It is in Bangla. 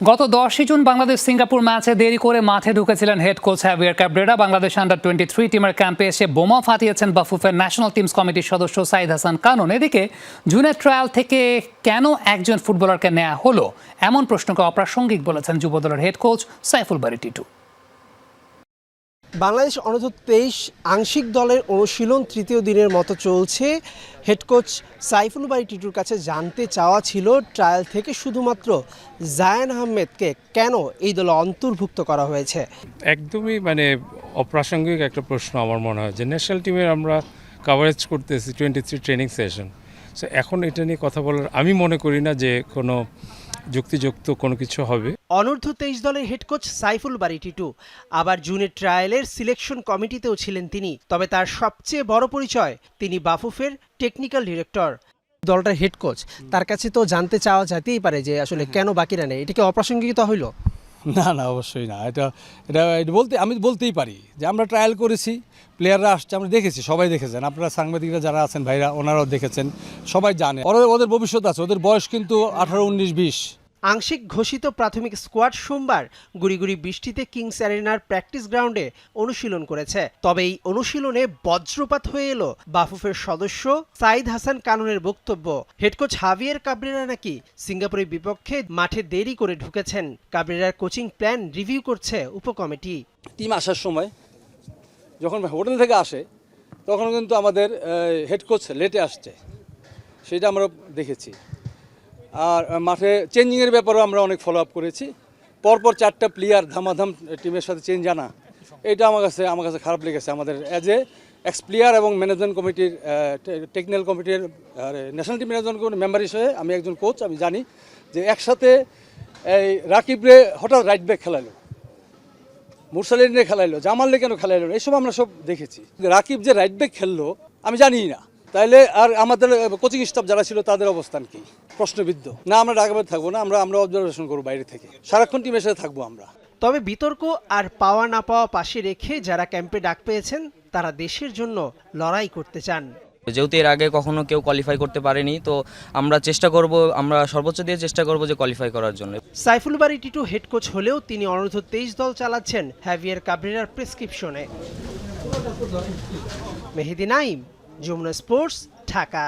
গত দশই জুন বাংলাদেশ সিঙ্গাপুর ম্যাচে দেরি করে মাঠে ঢুকেছিলেন head coach Javier Cabrera Bangladesh under twenty three টিমের ক্যাম্পে এসে বোমা ফাটিয়েছেন বাফুফের ন্যাশনাল টিমস কমিটির সদস্য সাইদ হাসান কানন। এদিকে জুনের ট্রায়াল থেকে কেন একজন ফুটবলারকে নেওয়া হলো, এমন প্রশ্নকে অপ্রাসঙ্গিক বলেছেন যুবদলের হেড কোচ সাইফুল বারি টিটু। বাংলাদেশ অনূর্ধ্ব তেইশ আংশিক দলের অনুশীলন তৃতীয় দিনের মতো চলছে। হেড কোচ সাইফুল বাড়ি টিটুর কাছে জানতে চাওয়া ছিল ট্রায়াল থেকে শুধুমাত্র জায়ান আহমেদকে কেন এই দলে অন্তর্ভুক্ত করা হয়েছে? একদমই মানে অপ্রাসঙ্গিক একটা প্রশ্ন আমার মনে হয় যে ন্যাশনাল টিমের আমরা কাভারেজ করতেছি twenty three training session so এখন এটা নিয়ে কথা বলার আমি মনে করি না যে কোনো যুক্তিযুক্ত কোনো কিছু হবে। অনূর্ধ্ব তেইশ দলের হেড কোচ সাইফুল বাড়ি টিটু। আবার জুনের ট্রায়ালের সিলেকশন কমিটিতেও ছিলেন তিনি। তবে তার সবচেয়ে বড় পরিচয় তিনি বাফুফের টেকনিক্যাল ডিরেক্টর। দলটার হেড কোচ তার কাছে তো জানতে চাওয়া যেতেই পারে যে আসলে কেন বাকিরা নেই। এটা কি অপ্রাসঙ্গিকতা হইল? না না অবশ্যই না। এটা এটা বলতে আমি বলতেই পারি যে আমরা ট্রায়াল করেছি প্লেয়াররা আসছে আমরা দেখেছি সবাই দেখেছেন। আপনারা সাংবাদিকরা যারা আছেন ভাইরা ওনারাও দেখেছেন সবাই জানে। ওদের ওদের ভবিষ্যৎ আছে ওদের বয়স কিন্তু আঠারো উনিশ বিশ। আংশিক ঘোষিত প্রাথমিক স্কোয়াড সোমবার গুড়িগুড়ি বৃষ্টিতে কিংস অ্যারেনার প্র্যাকটিস গ্রাউন্ডে অনুশীলন করেছে। তবে এই অনুশীলনে বজ্রপাত হয়ে এলো বাফুফের সদস্য সাইদ হাসান কানুনের বক্তব্য। হেডকোচ হাভিয়ার কাবরেরা নাকি সিঙ্গাপুরের বিপক্ষে মাঠে দেরি করে ঢুকেছেন। কাবরেরার কোচিং প্ল্যান রিভিউ করছে উপকমিটি। টিম আসার সময় যখন হোটেল থেকে আসে, তখন কিন্তু আমাদের হেড কোচ লেটে আসছে। সেটা আমরা দেখেছি। আর মাঠে চেঞ্জিংয়ের ব্যাপারেও আমরা অনেক ফলো আপ করেছি। পরপর চারটা প্লেয়ার ধামাধাম টিমের সাথে চেঞ্জ আনা এটা আমার কাছে আমার কাছে খারাপ লেগেছে। আমাদের অ্যাজ এ এক্স প্লেয়ার এবং ম্যানেজমেন্ট কমিটির টেকনিক্যাল কমিটির আর ন্যাশনাল টিম ম্যানেজমেন্ট কমিটির মেম্বার হিসেবে আমি একজন কোচ আমি জানি যে একসাথে এই রাকিবরে হঠাৎ রাইট ব্যাক খেলালো। মুরসালিনে খেলাইলো জামালে কেন খেলাইলো না? এসব আমরা সব দেখেছি। রাকিব যে রাইট ব্যাক খেললো, আমি জানি না। তাইলে আর আমাদের কোচিং স্টাফ যারা ছিল তাদের অবস্থান কি? প্রশ্নবিদ্ধ। না আমরা ঢাকাতে থাকব না আমরা আমরা অবজারভেশন করব বাইরে থেকে। সারাক্ষণ টিমের সাথে থাকব আমরা। তবে বিতর্ক আর পাওয়া না পাওয়া পাশে রেখে যারা ক্যাম্পে ডাক পেয়েছেন তারা দেশের জন্য লড়াই করতে চান। যেহেতু এর আগে কখনো কেউ কোয়ালিফাই করতে পারেনি তো আমরা চেষ্টা করব আমরা সর্বোচ্চ দিয়ে চেষ্টা করব যে কোয়ালিফাই করার জন্য। সাইফুল বাড়ি টিটু হেড কোচ হলেও তিনি অনূর্ধ্ব তেইশ দল চালাচ্ছেন হ্যাভিয়ার কাবরেরার প্রেসক্রিপশনে মেহেদি নাইম যমুনা স্পোর্টস ঢাকা।